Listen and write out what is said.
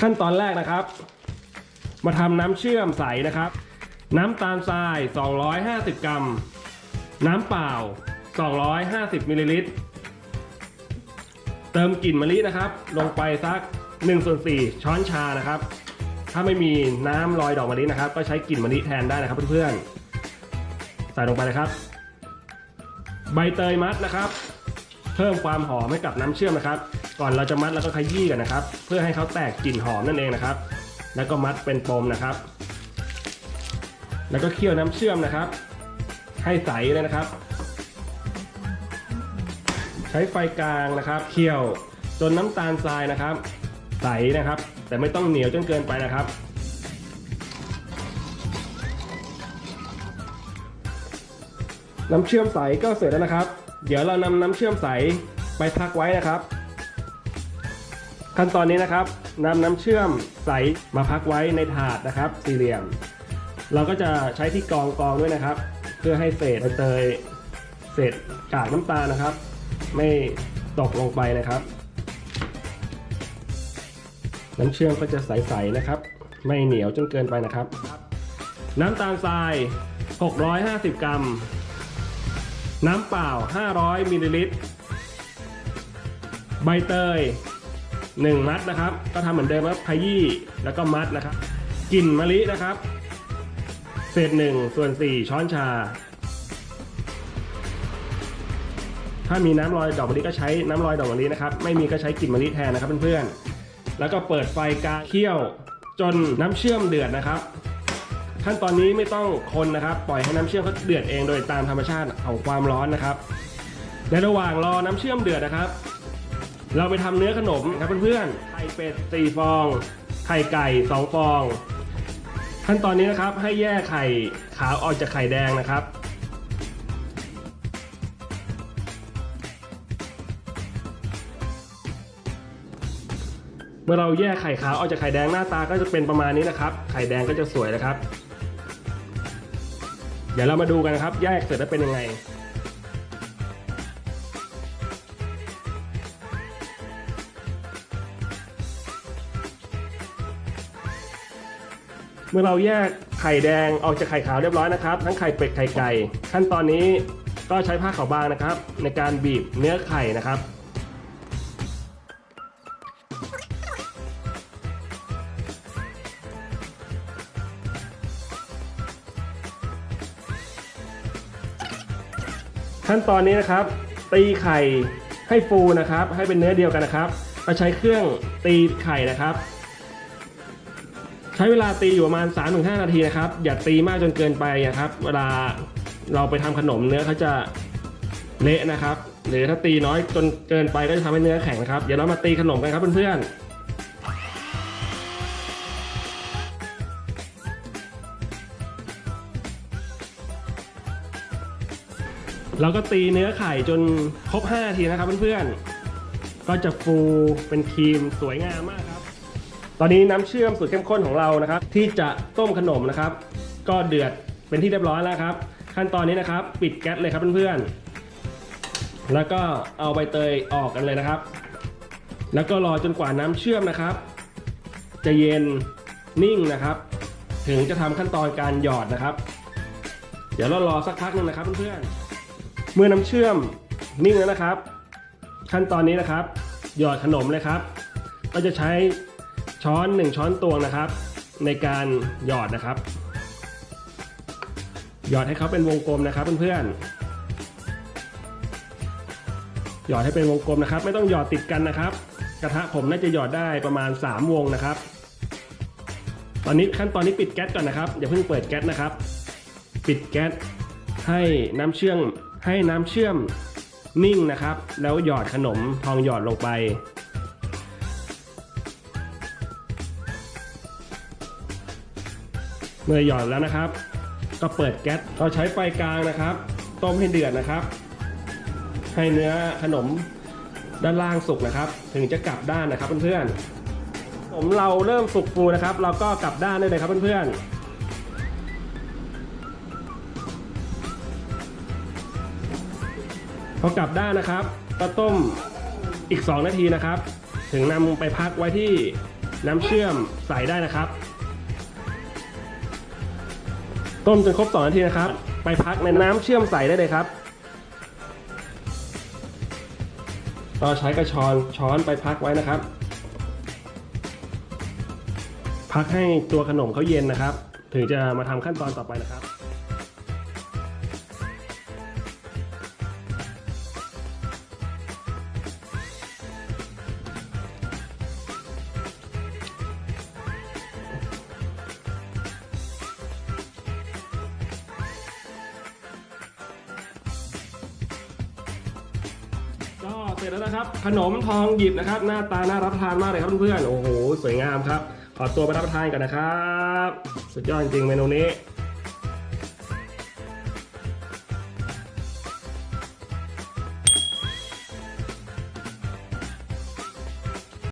ขั้นตอนแรกนะครับ มาทำน้ำเชื่อมใสนะครับ น้ำตาลทราย 250 กรัม น้ำเปล่า 250มิลลิลิตร เติมกลิ่นมะลินะครับ ลงไปสัก1ส่วน4ช้อนชานะครับ ถ้าไม่มีน้ำลอยดอกมะลินะครับ ก็ใช้กลิ่นมะลิแทนได้นะครับเพื่อนๆ ใส่ลงไปเลยครับ ใบเตยมัดนะครับ เพิ่มความหอมให้กับน้ำเชื่อมนะครับ ก่อนเราจะมัดแล้วก็ขยี้กันนะครับ เพื่อให้เขาแตกกลิ่นหอมนั่นเองนะครับ แล้วก็มัดเป็นปมนะครับ แล้วก็เคี่ยวน้ำเชื่อมนะครับ ให้ใสเลยนะครับ ใช้ไฟกลางนะครับเคี่ยวจนน้ำตาลทรายนะครับ ใสนะครับ แต่ไม่ต้องเหนียวจนเกินไปนะครับน้ำเชื่อมใสก็เสร็จแล้วนะครับ เดี๋ยวเรานำน้ำเชื่อมใสไปพักไว้นะครับ ขั้นตอนนี้นะครับนำน้ำเชื่อมใสมาพักไว้ในถาดนะครับ สี่เหลี่ยม เราก็จะใช้ที่กรองกรองด้วยนะครับ เพื่อให้เศษใบเตยเศษกากน้ำตาลนะครับ ไม่ตกลงไปนะครับ น้ำเชื่อมก็จะใสๆนะครับ ไม่เหนียวจนเกินไปนะครับ น้ำตาลทราย 650 กรัม น้ำเปล่า 500มิลลิลิตรใบเตย 1 มัดนะครับ ก็ทำเหมือนเดิมครับขยี้แล้วก็มัดนะครับกลิ่นมะลินะครับ เศษ1ส่วน4ช้อนชา ถ้ามีน้ำลอยดอกมะลิก็ใช้น้ำลอยดอกมะลินะครับ ไม่มีก็ใช้กลิ่นมะลิแทนนะครับเพื่อนๆแล้วก็เปิดไฟกาเคี่ยวจนน้ำเชื่อมเดือดนะครับขั้นตอนนี้ไม่ต้องคนนะครับ ปล่อยให้น้ำเชื่อมเขาเดือดเองโดยตามธรรมชาติของความร้อนนะครับ ในระหว่างรอน้ำเชื่อมเดือดนะครับ เราไปทำเนื้อขนมครับเพื่อนๆ ไข่เป็ดสี่ฟอง ไข่ไก่สองฟอง ขั้นตอนนี้นะครับให้แยกไข่ขาวออกจากไข่แดงนะครับ เมื่อเราแยกไข่ขาวออกจากไข่แดงหน้าตาก็จะเป็นประมาณนี้นะครับ ไข่แดงก็จะสวยนะครับ เดี๋ยวเรามาดูกันนะครับ แยกเสร็จแล้วเป็นยังไง เมื่อเราแยกไข่แดงออกจากไข่ขาวเรียบร้อยนะครับ ทั้งไข่เป็ดไข่ไก่ขั้นตอนนี้ก็ใช้ผ้าขาวบางนะครับ ในการบีบเนื้อไข่นะครับขั้นตอนนี้นะครับ ตีไข่ให้ฟูนะครับ ให้เป็นเนื้อเดียวกันนะครับเราใช้เครื่องตีไข่นะครับ ใช้เวลาตีอยู่ประมาณ 3-5 นาทีนะครับ อย่าตีมากจนเกินไปนะครับ เวลาเราไปทำขนมเนื้อเขาจะเละนะครับ หรือถ้าตีน้อยจนเกินไปก็จะทำให้เนื้อแข็งนะครับ เดี๋ยวเรามาตีขนมกันครับเพื่อนๆเราก็ตีเนื้อไข่จนครบ5นาทีนะครับเพื่อนๆ ก็จะฟูเป็นครีมสวยงามมากครับ ตอนนี้น้ำเชื่อมสูตรเข้มข้นของเรานะครับ ที่จะต้มขนมนะครับ ก็เดือดเป็นที่เรียบร้อยแล้วครับ ขั้นตอนนี้นะครับ ปิดแก๊สเลยครับเพื่อนๆแล้วก็เอาใบเตยออกกันเลยนะครับ แล้วก็รอจนกว่าน้ำเชื่อมนะครับ จะเย็นนิ่งนะครับ ถึงจะทำขั้นตอนการหยอดนะครับ เดี๋ยวเรารอสักพักหนึงนะครับเพื่อนๆเมื่อน้ำเชื่อมนิ่งแล้วนะครับ ขั้นตอนนี้นะครับ หยอดขนมเลยครับ ก็จะใช้ ช้อน 1 ช้อนตวงนะครับ ในการหยอดนะครับ หยอดให้เขาเป็นวงกลมนะครับเพื่อนๆหยอดให้เป็นวงกลมนะครับ ไม่ต้องหยอดติดกันนะครับ กระทะผมน่าจะหยอดได้ประมาณ 3 วงนะครับ ตอนนี้ขั้นตอนนี้ปิดแก๊สก่อนนะครับอย่าเพิ่งเปิดแก๊สนะครับ ปิดแก๊สให้น้ำเชื่อมให้น้ำเชื่อมนิ่งนะครับ แล้วหยอดขนมทองหยอดลงไป เมื่อหย่อดแล้วนะครับ ก็เปิดแก๊สเราใช้ไฟกลางนะครับ ต้มให้เดือดนะครับ ให้เนื้อขนมด้านล่างสุกนะครับ ถึงจะกลับด้านนะครับเพื่อนๆผมเราเริ่มสุกฟูนะครับ เราก็กลับด้านได้เลยครับเพื่อนๆพอกลับด้านนะครับก็ต้มอีก 2 นาทีนะครับ ถึงนำไปพักไว้ที่น้ำเชื่อมใส่ได้นะครับ ต้มจนครบ2นาทีนะครับ ไปพักในน้ำเชื่อมใส่ได้เลยครับเราใช้กระชอนช้อนไปพักไว้นะครับ พักให้ตัวขนมเขาเย็นนะครับ ถึงจะมาทำขั้นตอนต่อไปนะครับ ร็จแล้วนะครับ ขนมทองหยิบนะครับ หน้าตาน่ารับประทานมากเลยครับเพื่อนๆโอ้โห สวยงามครับ ขอตัวไปรับประทานกันนะครับ สุดยอดจริงๆเมนูนี้